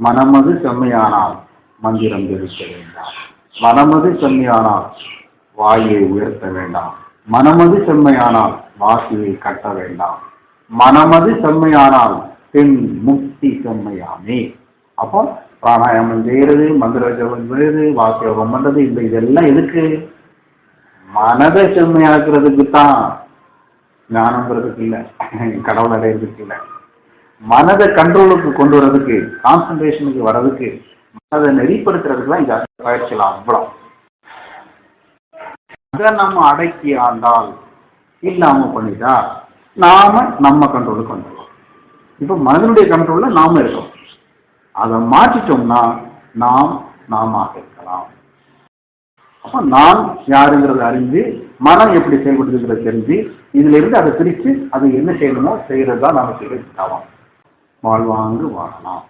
மனமது செம்மையானால் மந்திரம் தெரிவிக்க வேண்டாம். மனமது செம்மையானால் வாயை உயர்த்த வேண்டாம். மனமது செம்மையானால் வாசியை கட்ட வேண்டாம். மனமது செம்மையானால் பெண் முக்தி செம்மையாமே. அப்போ பிராணாயாமம் செய்யறது மந்திர ஜபம் செய்யறது வாக்கியோகம் பண்றது இந்த இதெல்லாம் எதுக்கு? மனதை செம்மையாக்குறதுக்கு தான் ஞானம்ங்கிறதுக்கு இல்ல. கடவுள் அடையிறதுக்கு இல்ல. மனதை கண்ட்ரோலுக்கு கொண்டு வர்றதுக்கு கான்சன்ட்ரேஷனுக்கு வர்றதுக்கு மனதை நெறிப்படுத்துறதுக்கு இந்த பயிற்சியெல்லாம் அவ்வளவு. அதை நம்ம அடக்கி ஆண்டால் இல்லாம பண்ணிட்டா நாம நம்ம கண்ட்ரோலுக்கு வந்துடுவோம் இப்ப மனதனுடைய கண்ட்ரோல்ல நாம இருக்கோம். அதை மாற்றிட்டோம்னா நாம் நாம இருக்கலாம். அப்ப நான் யாருங்கிறத அறிஞ்சு மனம் எப்படி செயல்படுதுங்கிறத தெரிஞ்சு இதுல இருந்து அதை பிரிச்சு அது என்ன செய்யணுமோ செய்யறது தான் நமக்கு தவம் வாழ்வாங்கு வாழலாம்.